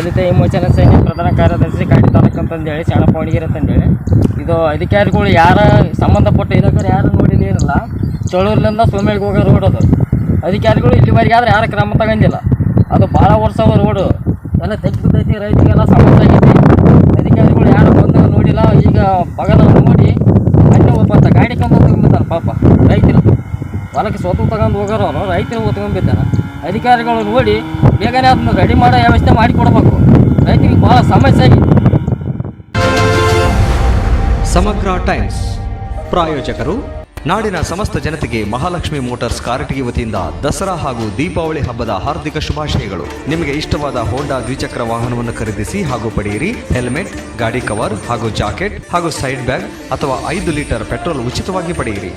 ದಲಿತ ವಿಮೋಚನಾ ಸೇನೆ ಪ್ರಧಾನ ಕಾರ್ಯದರ್ಶಿ ಕಾಟಿ ತಾಲೂಕು ಅಂತಂದೇಳಿ ಶರಣಪ್ಪ ವಣಗಿರಿ ಅಂತಂದೇಳಿ. ಇದು ಅಧಿಕಾರಿಗಳು ಯಾರ ಸಂಬಂಧಪಟ್ಟ ಇದಕ್ಕೆ ಯಾರು ನೋಡಿಲ್ಲ ಏನಿಲ್ಲ. ಚಳೂರ್ಲಿಂದ ಸೋಮೇಳಿಗೆ ಹೋಗೋ ರೋಡ್ ಅದು. ಅಧಿಕಾರಿಗಳು ಇಲ್ಲಿವರೆಗೆ ಆದ್ರೆ ಯಾರು ಕ್ರಮ ತಗೊಂಡಿಲ್ಲ. ಅದು ಭಾಳ ವರ್ಷ ರೋಡು ಎಲ್ಲ ತೆಗ್ದು ಬಿದ್ದೈತಿ ರೈತರಿಗೆಲ್ಲ ಸಂಬಂಧ ಆಗೈತಿ. ಅಧಿಕಾರಿಗಳು ಯಾರು ಬಂದು ನೋಡಿಲ್ಲ. ಈಗ ಬಗಲ ನೋಡಿ, ಅಲ್ಲೇ ಒಬ್ಬಂತ ಗಾಡಿ ಕಂಬ ತಗೊಂಡ್ಬಿದ್ದಾನೆ ಪಾಪ. ರೈತರು. ಹೊಲಕ್ಕೆ ಸ್ವತ್ತು ತಗೊಂಡು ಹೋಗೋರು ರೈತರು ಹೊತ್ಕೊಂಡ್ಬಿದ್ದಾನೆ ಅಧಿಕಾರಿಗಳು ನೋಡಿ ಬೇಗನೆ ಅದನ್ನು ರೆಡಿ ಮಾಡೋ ವ್ಯವಸ್ಥೆ ಮಾಡಿಕೊಡ್ಬೇಕು ರೈತರಿಗೆ ಭಾಳ ಸಮಸ್ಯೆ ಆಗಿದೆ. ಸಮಗ್ರ ಟೈಮ್ಸ್. ಪ್ರಾಯೋಜಕರು, ನಾಡಿನ ಸಮಸ್ತ ಜನತೆಗೆ ಮಹಾಲಕ್ಷ್ಮಿ ಮೋಟಾರ್ಸ್ ಕಾರಟಗಿ ವತಿಯಿಂದ ದಸರಾ ಹಾಗೂ ದೀಪಾವಳಿ ಹಬ್ಬದ ಹಾರ್ದಿಕ ಶುಭಾಶಯಗಳು. ನಿಮಗೆ ಇಷ್ಟವಾದ ಹೋಂಡಾ ದ್ವಿಚಕ್ರ ವಾಹನವನ್ನು ಖರೀದಿಸಿ ಹಾಗೂ ಪಡೆಯಿರಿ. ಹೆಲ್ಮೆಟ್, ಗಾಡಿ ಕವರ್ ಹಾಗೂ ಜಾಕೆಟ್ ಹಾಗೂ ಸೈಡ್ ಬ್ಯಾಗ್ ಅಥವಾ ಐದು ಲೀಟರ್ ಪೆಟ್ರೋಲ್ ಉಚಿತವಾಗಿ ಪಡೆಯಿರಿ.